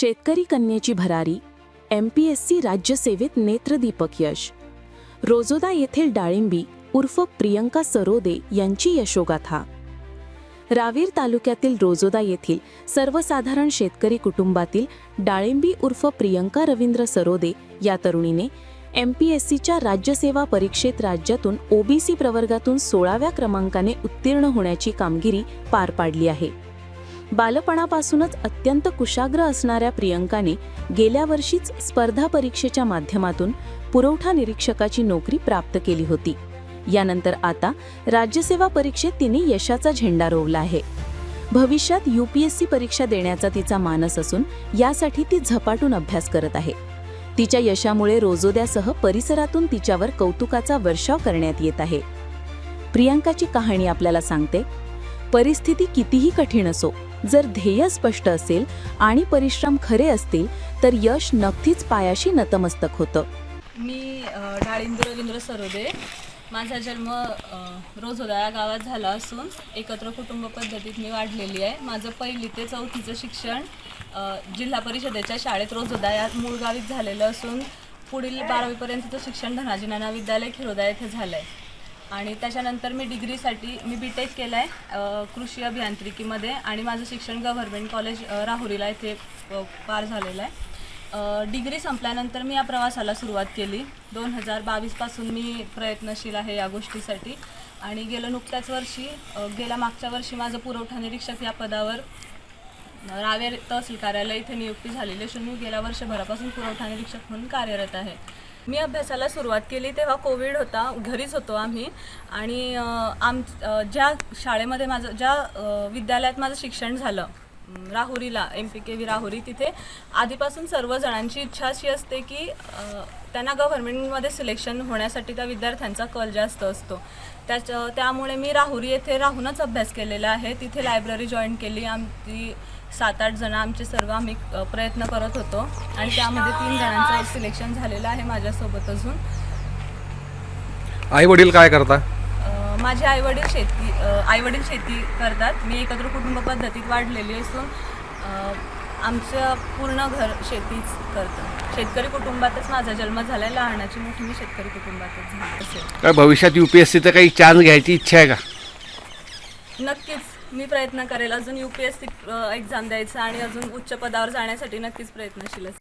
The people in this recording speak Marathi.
शेतकरी कन्येची भरारी एम पी एस सी राज्यसेवेत नेत्रदीपक यश. रोजोदा येथील डाळिंबी उर्फ प्रियंका सरोदे यांची यशोगाथा. रावेर तालुक्यातील रोजोदा येथील सर्वसाधारण शेतकरी कुटुंबातील डाळिंबी उर्फ प्रियंका रवींद्र सरोदे या तरुणीने एम पी एस सीच्या राज्यसेवा परीक्षेत राज्यातून ओबीसी प्रवर्गातून सोळाव्या क्रमांकाने उत्तीर्ण होण्याची कामगिरी पार पाडली आहे. बालपणापासूनच अत्यंत कुशाग्र असणाऱ्या प्रियंकाने गेल्या वर्षीच स्पर्धा परीक्षेच्या माध्यमातून पुरवठा निरीक्षकाची नोकरी प्राप्त केली होती. यानंतर आता राज्यसेवा परीक्षेत तिने यशाचा झेंडा रोवला आहे. भविष्यात यू पी एस सी परीक्षा देण्याचा तिचा मानस असून यासाठी ती झपाटून अभ्यास करत आहे. तिच्या यशामुळे रोजोद्यासह परिसरातून तिच्यावर कौतुकाचा वर्षाव करण्यात येत आहे. प्रियांकाची कहाणी आपल्याला सांगते परिस्थिती कितीही कठीण असो जर ध्येय स्पष्ट असेल आणि परिश्रम खरे असतील तर यश नक्कीच पायाशी नतमस्तक होतं. मी डाळिंब रवींद्र सरोदे. माझा जन्म अ, रोजोदा या गावात झाला असून एकत्र कुटुंब पद्धतीत मी वाढलेली आहे. माझं पहिली ते चौथीचं शिक्षण जिल्हा परिषदेच्या शाळेत रोजोदा या मूळ गावीत झालेलं असून पुढील बारावीपर्यंतचं शिक्षण धनाजी नाना विद्यालय खिरोदा येथे झालं आहे आणि त्याच्यानंतर मी डिग्रीसाठी मी बी टेक केलं आहे कृषी अभियांत्रिकीमध्ये आणि माझं शिक्षण गव्हर्मेंट कॉलेज राहुरीला इथे पार झालेलं आहे. डिग्री संपल्यानंतर मी या प्रवासाला सुरुवात केली. दोन हजार बावीसपासून मी प्रयत्नशील आहे या गोष्टीसाठी. आणि गेलं नुकत्याच वर्षी गेल्या मागच्या वर्षी माझं पुरवठा निरीक्षक या पदावर रावेर तहसील कार्यालय इथे नियुक्ती झालेली असून मी गेल्या वर्षभरापासून पुरवठा निरीक्षक म्हणून कार्यरत आहे. मी अभ्यासाला सुरुवात केली तेव्हा कोविड होता घरीच होतो आम्ही. आणि आम ज्या शाळेमध्ये माझं ज्या विद्यालयात माझं शिक्षण झालं राहुरीला M P K V Rahuri तिथे. आधीपासून सर्व जणांची इच्छा अशी असते की त्यांना गव्हर्मेंटमध्ये सिलेक्शन होण्यासाठी त्या विद्यार्थ्यांचा कल जास्त असतो. त्याच्या त्यामुळे मी राहुरी येथे राहूनच अभ्यास केलेला आहे. तिथे लायब्ररी जॉईन केली. आमची सात आठ जण आमचे सर्व आम्ही प्रयत्न करत होतो. आणि त्यामध्ये तीन जणांचं सिलेक्शन झालेलं आहे माझ्यासोबत अजून. आई वडील काय करता? माझे आईवडील शेती आई वडील शेती करतात. मी एकत्र कुटुंब पद्धतीत वाढलेली असून आमचं पूर्ण घर शेतीच करतं. शेतकरी कुटुंबातच माझा जन्म झाला आहे लहानाची मोठी मी शेतकरी कुटुंबातच झाली. असेल काय भविष्यात युपीएससीचा काही चान्स घ्यायची इच्छा आहे का? नक्कीच. मी प्रयत्न करेल. अजून U P S C exam द्यायचा आणि अजून उच्च पदावर जाण्यासाठी नक्कीच प्रयत्नशील असेल